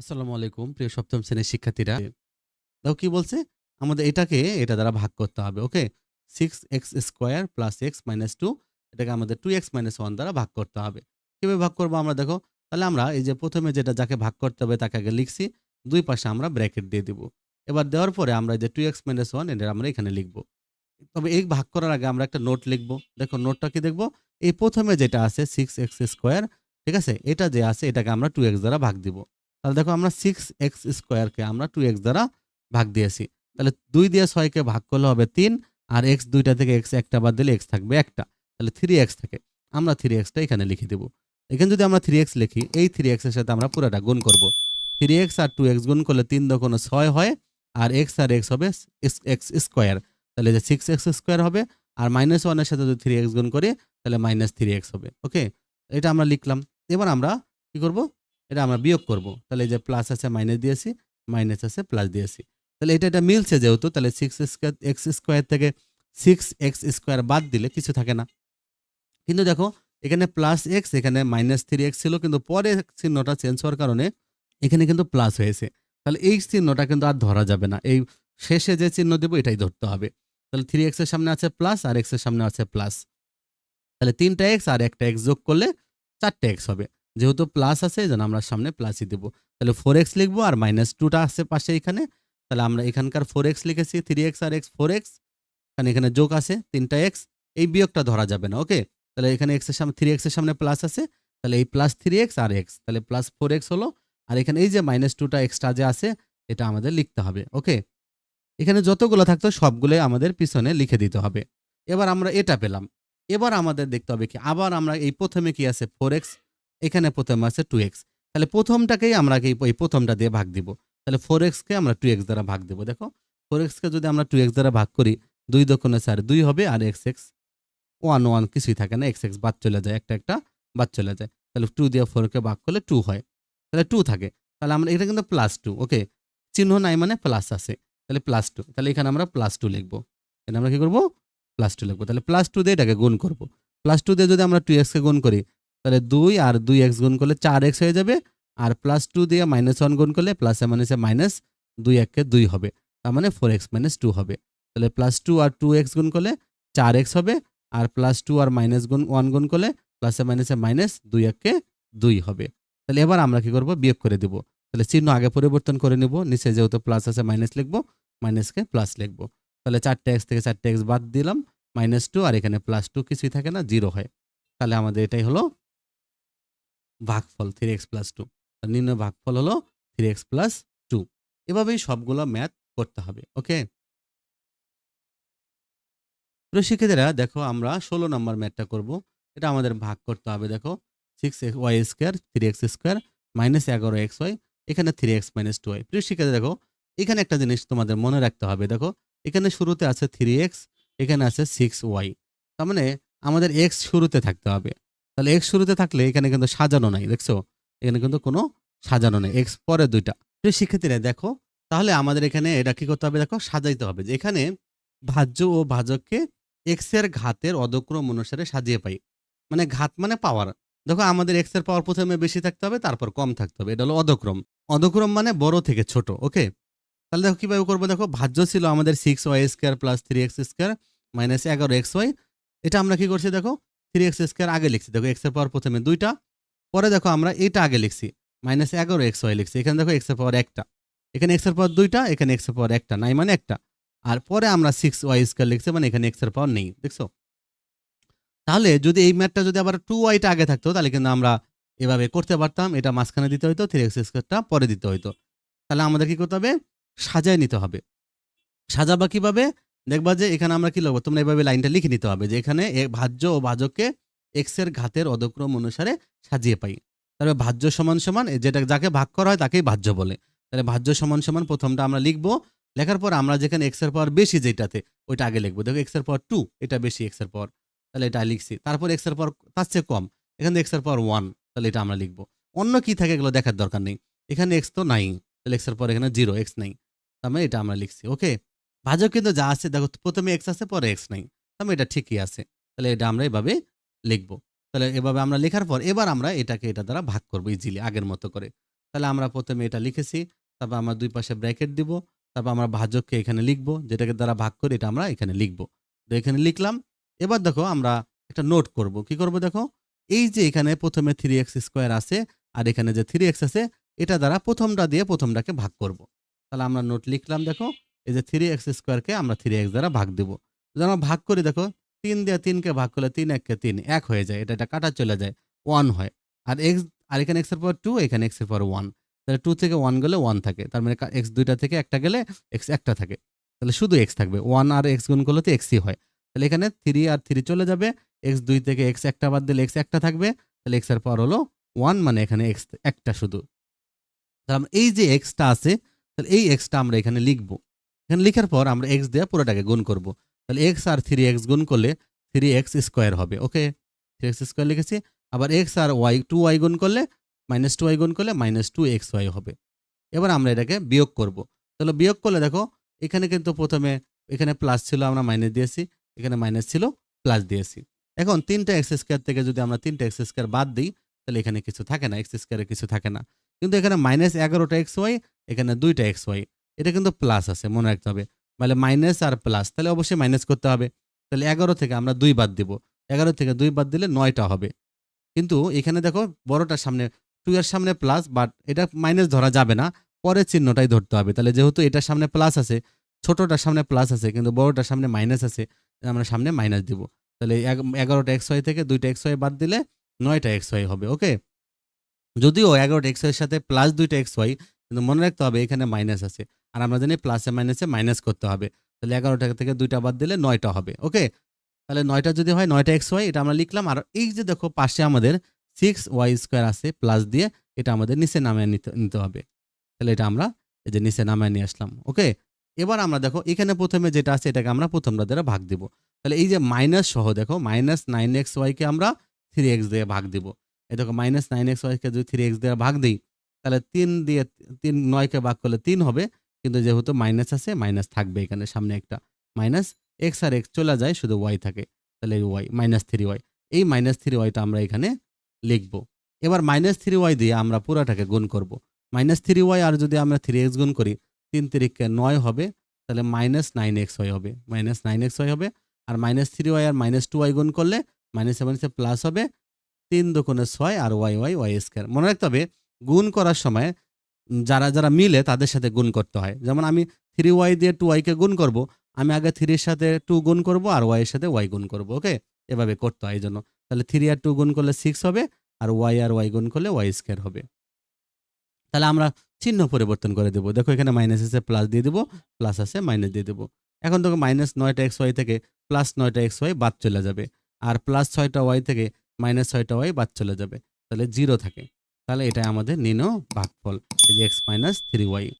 আসসালামু আলাইকুম, প্রিয় সপ্তম শ্রেণির শিক্ষার্থীরা। তাও কি বলছে? আমাদের এটাকে, এটা দ্বারা ভাগ করতে হবে, okay? Six x square plus x minus two এটাকে আমাদের টু এক্স মাইনাস ওয়ান দ্বারা ভাগ করতে হবে। কীভাবে ভাগ করব আমরা দেখো? তাহলে আমরা এই যে প্রথমে যেটা, যাকে ভাগ করতে হবে, তাকে আগে লিখছি, দুই পাশে আমরা ব্র্যাকেট দিয়ে দিব। এবার দেওয়ার পরে আমরা যে টু এক্স মাইনাস ওয়ান এটা আমরা এখানে লিখব। তবে এই ভাগ করার আগে আমরা একটা নোট লিখব। দেখো নোটটা কি দেখব? এই প্রথমে যেটা আছে সিক্স এক্স স্কোয়ার ঠিক আছে? এটা যে আছে, এটাকে আমরা টু এক্স দ্বারা ভাগ দিব। তাহলে দেখো আমরা সিক্স এক্স স্কোয়ারকে আমরা টু এক্স দ্বারা ভাগ দিয়েছি। তাহলে দুই দিয়ে ছয়কে ভাগ করলে হবে তিন, আর এক্স দুইটা থেকে এক্স একটা বাদ দিলে এক্স থাকবে একটা। তাহলে থ্রি এক্স থাকে। আমরা থ্রি এক্সটা এখানে লিখে দেবো। এখানে যদি আমরা থ্রি এক্স লিখি, এই থ্রি এক্সের সাথে আমরা পুরোটা গুণ করব। থ্রি এক্স আর টু এক্স গুণ করলে তিন দোকানো ছয় হয়, আর এক্স আর এক্স হবে এক্স স্কোয়ার তাহলে যে সিক্স এক্স স্কোয়ার হবে, আর মাইনাস ওয়ানের সাথে যদি থ্রি এক্স গুণ করি, তাহলে মাইনাস থ্রি এক্স হবে। ওকে এটা আমরা লিখলাম। এবার আমরা কি করব? এটা আমরা বিয়োগ করব। তাহলে এই যে প্লাস আছে মাইনাস দিয়েছি মাইনাস আছে প্লাস দিয়েছি। তাহলে এটা এটা মিলছে যেহেতু, তাহলে সিক্স স্কোয়ার এক্স স্কোয়ার থেকে সিক্স এক্স স্কোয়ার বাদ দিলে কিছু থাকে না। কিন্তু দেখো, এখানে প্লাস এক্স এখানে মাইনাস থ্রি এক্স ছিল, কিন্তু পরে চিহ্নটা চেঞ্জ হওয়ার কারণে এখানে কিন্তু প্লাস হয়েছে। তাহলে এই চিহ্নটা কিন্তু আর ধরা যাবে না। এই শেষে যে চিহ্ন দেবো, এটাই ধরতে হবে। তাহলে থ্রি এক্সের সামনে আছে প্লাস আর এক্সের সামনে আছে প্লাস তাহলে তিনটা এক্স আর একটা এক্স যোগ করলে চারটে এক্স হবে। যেহেতু প্লাস আছে, এই জন্য আমরা সামনে প্লাসই দেবো। তাহলে ফোর এক্স লিখব আর মাইনাস টুটা আছে পাশে এখানে। তাহলে আমরা এখানকার ফোর এক্স লিখেছি থ্রি এক্স আর এক্স ফোর এক্স কারণ এখানে যোগ আছে, তিনটা এক্স এই বিয়োগটা ধরা যাবে না ওকে তাহলে এখানে এক্সের সামনে থ্রি এক্সের সামনে প্লাস আছে। তাহলে এই প্লাস থ্রি এক্স আর এক্স তাহলে প্লাস ফোর এক্স হলো, আর এখানে এই যে মাইনাস টুটা এক্সট্রা যে আছে, এটা আমাদের লিখতে হবে ওকে এখানে যতগুলো থাকতো, সবগুলোই আমাদের পিছনে লিখে দিতে হবে। এবার আমরা এটা পেলাম। এবার আমাদের দেখতে হবে কি, আবার আমরা এই প্রথমে কি আছে ফোর এক্স এখানে প্রথম আছে টু এক্স তাহলে প্রথমটাকেই আমরা এই প্রথমটা দিয়ে ভাগ দিব। তাহলে ফোর এক্সকে আমরা টু এক্স দ্বারা ভাগ দেবো। দেখো ফোর এক্সকে যদি আমরা টু এক্স দ্বারা ভাগ করি, দুই দক্ষণে স্যার দুই হবে আর এক্স এক্স ওয়ান ওয়ান কিছুই থাকে না এক্স এক্স বাদ চলে যায়, একটা একটা বাদ চলে যায়। তাহলে টু দিয়ে ফোরকে ভাগ করলে টু হয়। তাহলে টু থাকে। তাহলে আমরা, এটা কিন্তু প্লাস টু ওকে চিহ্ন নাই মানে প্লাস আছে। তাহলে প্লাস টু তাহলে এখানে আমরা প্লাস টু লিখব। এখানে আমরা কি করব? প্লাস টু লিখব। তাহলে প্লাস টু দিয়ে এটাকে গুণ করব। প্লাস টু দিয়ে যদি আমরা টু এক্সকে গুণ করি তাহলে দুই আর দুই এক্স গুণ করলে চার এক্স হয়ে যাবে, আর প্লাস টু দিয়ে মাইনাস ওয়ান গুণ করলে প্লাসে মাইনাসে মাইনাস দুই এককে দুই হবে, তার মানে ফোর এক্স মাইনাস টু হবে। তাহলে প্লাস টু আর টু এক্স গুণ করলে চার এক্স হবে, আর প্লাস টু আর মাইনাস গুণ ওয়ান গুণ করলে প্লাসে মাইনাসে মাইনাস দুই এককে দুই হবে। তাহলে এবার আমরা কি করব? বিয়োগ করে দিব। তাহলে চিহ্ন আগে পরিবর্তন করে নিব, নিচে যেহেতু প্লাস আছে মাইনাস লিখব মাইনাসকে প্লাস লিখব। তাহলে চারটে এক্স থেকে চারটে এক্স বাদ দিলাম মাইনাস টু আর এখানে প্লাস টু কিছুই থাকে না জিরো হয়। তাহলে আমাদের এটাই হলো ভাগফল থ্রি এক্স প্লাস টু নির্ণয় ভাগফল হলো থ্রি এক্স প্লাস টু এভাবেই সবগুলো ম্যাথ করতে হবে ওকে শিক্ষার্থীরা, দেখো আমরা ষোলো নম্বর ম্যাথটা করব। এটা আমাদের ভাগ করতে হবে, দেখো। Six x y square three x square minus এগারো এক্স ওয়াই এখানে three x minus two y প্রিয় শিক্ষার্থী, দেখো, এখানে একটা জিনিস তোমাদের মনে রাখতে হবে, দেখো। এখানে শুরুতে আছে থ্রি এক্স এখানে আছে সিক্স ওয়াই তার মানে আমাদের এক্স শুরুতে থাকতে হবে। তাহলে এক্স শুরুতে থাকলে এখানে কিন্তু সাজানো নাই, দেখছ? এখানে কিন্তু কোনো সাজানো নেই এক্স পরে দুইটা। প্রিয় শিক্ষার্থীরা, দেখো, তাহলে আমাদের এখানে এটা কি করতে হবে? দেখো, সাজাইতে হবে। যে এখানে ভাজ্য ও ভাজককে এক্সের ঘাতের অধক্রম অনুসারে সাজিয়ে পাই। মানে ঘাত মানে পাওয়ার দেখো, আমাদের এক্সের পাওয়ার প্রথমে বেশি থাকতে হবে, তারপর কম থাকতে হবে। এটা হলো অধক্রম। অধক্রম মানে বড় থেকে ছোট, ওকে? তাহলে দেখো, কীভাবে করব? দেখো, ভাজ্য ছিল আমাদের six y square plus three x square minus এগারো এক্স ওয়াই এটা আমরা কি করছি? দেখো থ্রি এক্স স্কোয়ার আগে লিখছি। দেখো এক্সের পাওয়ার প্রথমে দুইটা, পরে দেখো আমরা এটা আগে লিখছি। মাইনাস এগারো এক্স ওয়াই লিখছি। এখানে দেখো এক্সের পাওয়ার একটা। এখানে এক্সের পাওয়ার দুইটা, এখানে এক্সের পাওয়ার একটা। নাই মানে একটা। আর পরে আমরা সিক্স ওয়াই স্কোয়ার লিখছি মানে এখানে এক্সের পাওয়ার নেই। দেখছ? তাহলে যদি এই ম্যাথটা যদি আবার টু ওয়াইটা আগে থাকতো, তাহলে কিন্তু আমরা এভাবে করতে পারতাম। এটা মাঝখানে দিতে হইতো থ্রি এক্স স্কোয়ারটা পরে দিতে হইতো। তাহলে আমাদের কি করতে হবে? সাজায় নিতে হবে। সাজাবা কীভাবে? দেখবা যে এখানে আমরা কি লিখব তোমরা এভাবে লাইনটা লিখে নিতে হবে যে এখানে ভাজ্য ও ভাজককে এক্সের ঘাতের অধক্রম অনুসারে সাজিয়ে পাই। তাহলে ভাজ্য সমান সমান যেটা যাকে ভাগ করা হয় তাকেই ভাজ্য বলে। তাহলে ভাজ্য সমান সমান প্রথমটা আমরা লিখব। লেখার পর আমরা যেখানে এক্সের পাওয়ার বেশি যেটাতে, ওইটা আগে লিখব। দেখো এক্সের পাওয়ার টু এটা বেশি এক্সের পাওয়ার। তাহলে এটা লিখছি। তারপর এক্সের পাওয়ার তার চেয়ে কম। এখানে এক্সের পাওয়ার ওয়ান তাহলে এটা আমরা লিখব। অন্য কি থাকে এগুলো দেখার দরকার নেই। এখানে এক্স তো নাই, তাহলে এক্সের পর এখানে জিরো এক্স নাই। তার মানে এটা আমরা লিখছি ওকে ভাজক কিন্তু যা আছে, দেখো প্রথমে এক্স আছে, পরে এক্স নাই। মানে এটা ঠিকই আছে। তাহলে এটা আমরা এভাবে লিখব। তাহলে এভাবে আমরা লেখার পর এবার আমরা এটাকে এটা দ্বারা ভাগ করব ইজিলি আগের মতো করে। তাহলে আমরা প্রথমে এটা লিখেছি, তারপর আমরা দুই পাশে ব্র্যাকেট দিব, তারপর আমরা ভাজককে এখানে লিখব, যেটাকে দ্বারা ভাগ করে এটা আমরা এখানে লিখব। তো এখানে লিখলাম, এবার দেখো আমরা একটা নোট করব। কি করব দেখো? এই যে এখানে প্রথমে থ্রি এক্স স্কোয়ার আছে, আর এখানে যে থ্রি এক্স আছে, এটা দ্বারা প্রথমটা দিয়ে প্রথমটাকে ভাগ করব। তাহলে আমরা নোট লিখলাম দেখো। এই যে থ্রি এক্স স্কোয়ারকে আমরা থ্রি এক্স দ্বারা ভাগ দেবো। যদি আমরা ভাগ করি, দেখো, তিন দিয়ে তিনকে ভাগ করলে তিন এককে তিন, এক হয়ে যায়। এটা এটা কাটা চলে যায় ওয়ান হয়। আর এক্স আর এখানে এক্সের পর টু এখানে এক্সের পর ওয়ান তাহলে টু থেকে ওয়ান গেলে ওয়ান থাকে। তার মানে এক্স দুইটা থেকে একটা গেলে এক্স একটা থাকে। তাহলে শুধু এক্স থাকবে। ওয়ান আর এক্স গুণ করলে তো এক্সই হয়। তাহলে এখানে থ্রি আর থ্রি চলে যাবে। এক্স দুই থেকে এক্স একটা বাদ দিলে এক্স একটা থাকবে। তাহলে এক্সের পর হলো ওয়ান মানে এখানে এক্স একটা শুধু। তাহলে এই যে এক্সটা আছে, তাহলে এই এক্সটা আমরা এখানে লিখব। এখানে লেখার পর আমরা এক্স দিয়ে পুরোটাকে গুণ করব। তাহলে এক্স আর থ্রি এক্স গুণ করলে থ্রি এক্স স্কোয়ার হবে ওকে থ্রি এক্স স্কোয়ার লিখেছি, আবার এক্স আর ওয়াই টু ওয়াই গুণ করলে মাইনাস টু ওয়াই গুণ করলে মাইনাস টু এক্স ওয়াই হবে। এবার আমরা এটাকে বিয়োগ করব। তাহলে বিয়োগ করলে দেখো, এখানে কিন্তু প্রথমে এখানে প্লাস ছিল, আমরা মাইনাস দিয়েছি, এখানে মাইনাস ছিল প্লাস দিয়েছি। এখন তিনটা এক্স স্কোয়ার থেকে যদি আমরা তিনটা এক্স স্কোয়ার বাদ দিই, তাহলে এখানে কিছু থাকে না এক্স স্কোয়ারে কিছু থাকে না। কিন্তু এখানে মাইনাস এগারোটা এক্স ওয়াই এখানে দুইটা এক্স ওয়াই এটা কিন্তু প্লাস আছে, মনে রাখতে হবে। মানে মাইনাস আর প্লাস তাহলে অবশ্যই মাইনাস করতে হবে। তাহলে এগারো থেকে আমরা দুই বাদ দিব। এগারো থেকে দুই বাদ দিলে নয়টা হবে। কিন্তু এখানে দেখো, বড়টার সামনে টু এর সামনে প্লাস বাট এটা মাইনাস ধরা যাবে না। পরের চিহ্নটাই ধরতে হবে। তাহলে যেহেতু এটার সামনে প্লাস আছে, ছোটোটার সামনে প্লাস আছে, কিন্তু বড়টার সামনে মাইনাস আছে, আমরা সামনে মাইনাস দিব। তাহলে এগ- এগারোটা এক্স ওয়াই থেকে দুইটা এক্স ওয়াই বাদ দিলে নয়টা এক্স ওয়াই হবে ওকে যদিও এগারোটা এক্স ওয়াইয়ের সাথে প্লাস দুইটা এক্স ওয়াই কিন্তু মনে রাখতে হবে এখানে মাইনাস আছে। আর আমরা জানি প্লাসে মাইনাসে মাইনাস করতে হবে। তাহলে এগারোটা থেকে দুইটা বাদ দিলে নয়টা হবে ওকে তাহলে নয়টা যদি হয়, নয়টা এক্স ওয়াই এটা আমরা লিখলাম। আর এই যে দেখো, পাশে আমাদের সিক্স ওয়াই স্কোয়ার আছে প্লাস দিয়ে এটা আমাদের নিচে নামিয়ে নিতে নিতে হবে। তাহলে এটা আমরা এই যে নিচে নামিয়ে নিয়ে আসলাম ওকে এবার আমরা দেখো, এখানে প্রথমে যেটা আছে, এটাকে আমরা প্রথমটা দ্বারা ভাগ দিব। তাহলে এই যে মাইনাস সহ দেখো মাইনাস নাইন এক্স ওয়াইকে আমরা থ্রি এক্স দিয়ে ভাগ দিব। এই দেখো মাইনাস নাইন এক্স ওয়াইকে যদি থ্রি এক্স দিয়ে ভাগ দিই তাহলে তিন দিয়ে তিন, নয়কে ভাগ করলে তিন হবে। কিন্তু যেহেতু মাইনাস আছে মাইনাস থাকবে এখানে সামনে একটা মাইনাস এক্স আর এক্স চলে যায়, শুধু ওয়াই থাকে। তাহলে ওয়াই মাইনাস থ্রি ওয়াই এই মাইনাস থ্রি ওয়াইটা আমরা এখানে লিখব। এবার মাইনাস থ্রি ওয়াই দিয়ে আমরা পুরাটাকে গুণ করব। মাইনাস থ্রি ওয়াই আর যদি আমরা থ্রি এক্স গুণ করি, তিন তিরিখকে নয় হবে, তাহলে মাইনাস নাইন এক্স ওয়াই হবে। মাইনাস নাইন এক্স ওয়াই হবে। আর মাইনাস থ্রি ওয়াই আর মাইনাস টু ওয়াই গুণ করলে মাইনাস মাইনাসে প্লাস হবে। তিন দোকানে ছয় আর ওয়াই ওয়াই ওয়াই স্কোয়ার মনে রাখতে হবে গুণ করার সময় যারা যারা মিলে তাদের সাথে গুণ করতে হয়। যেমন আমি থ্রি ওয়াই দিয়ে টু ওয়াইকে গুণ করব, আমি আগে থ্রির সাথে টু গুণ করব আর ওয়াইয়ের সাথে ওয়াই গুণ করব ওকে এভাবে করতে হয় এই জন্য তাহলে থ্রি আর টু গুণ করলে সিক্স হবে আর ওয়াই আর ওয়াই গুণ করলে ওয়াই স্কোয়ার হবে। তাহলে আমরা চিহ্ন পরিবর্তন করে দেবো। দেখো এখানে মাইনাস আছে প্লাস দিয়ে দেবো প্লাস আছে মাইনাস দিয়ে দেবো। এখন দেখো মাইনাস নয়টা এক্স ওয়াই থেকে প্লাস নয়টা এক্স ওয়াই বাদ চলে যাবে। আর প্লাস ছয়টা ওয়াই থেকে মাইনাস ছয়টা ওয়াই বাদ চলে যাবে। তাহলে জিরো থাকে। তাহলে এটা আমাদের নিনো ভাগফল এই যে এক্স মাইনাস থ্রি ওয়াই